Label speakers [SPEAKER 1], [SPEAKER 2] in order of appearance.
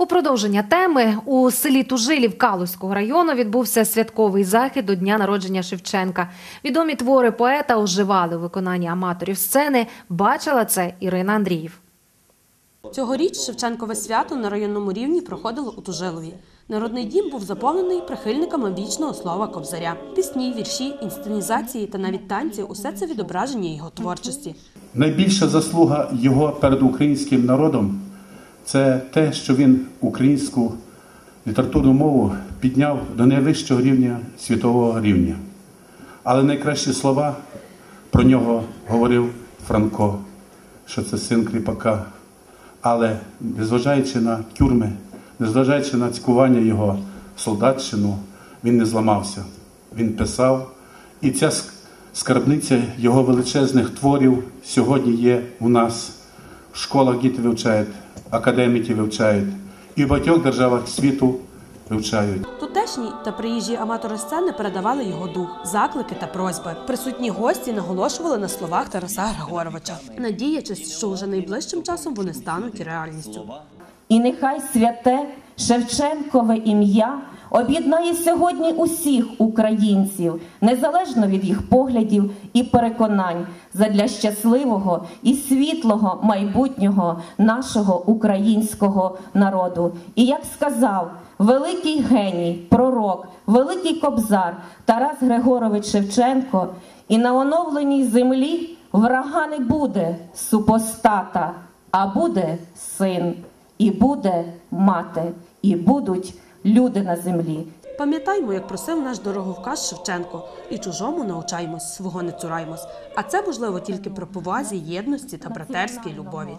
[SPEAKER 1] У продовження теми у селі Тужилів Калузького району відбувся святковий захід до дня народження Шевченка. Відомі твори поета оживали у виконанні аматорів сцени. Бачила це Ірина Андріїв.
[SPEAKER 2] Цьогоріч Шевченкове свято на районному рівні проходило у Тужилові. Народний дім був заповнений прихильниками вічного слова Кобзаря. Пісні, вірші, інсценізації та навіть танці усе це відображення його творчості.
[SPEAKER 3] Найбільша заслуга його перед українським народом це те, що він українську літературну мову підняв до найвищого рівня світового рівня. Але найкращі слова про нього говорив Франко, що це син кріпака. Але незважаючи на тюрми, незважаючи на цькування його солдатщину, він не зламався. Він писав, і ця скарбниця його величезних творів сьогодні є у нас. В школах діти вивчають, академіки вивчають, і в багатьох державах світу вивчають.
[SPEAKER 2] Тутешні та приїжджі аматори сцени передавали його дух, заклики та просьби. Присутні гості наголошували на словах Тараса Григоровича, надіячись, що вже найближчим часом вони стануть реальністю.
[SPEAKER 4] І нехай святе Шевченкове ім'я об'єднає сьогодні усіх українців, незалежно від їх поглядів і переконань, задля щасливого і світлого майбутнього нашого українського народу. І як сказав великий геній, пророк, великий кобзар Тарас Григорович Шевченко, і на оновленій землі врага не буде супостата, а буде син. І буде мати, і будуть люди на землі.
[SPEAKER 2] Пам'ятаймо, як просив наш дороговказ Шевченко, і чужому навчаймось, свого не цураймось. А це можливо тільки при повазі, єдності та братерській любові.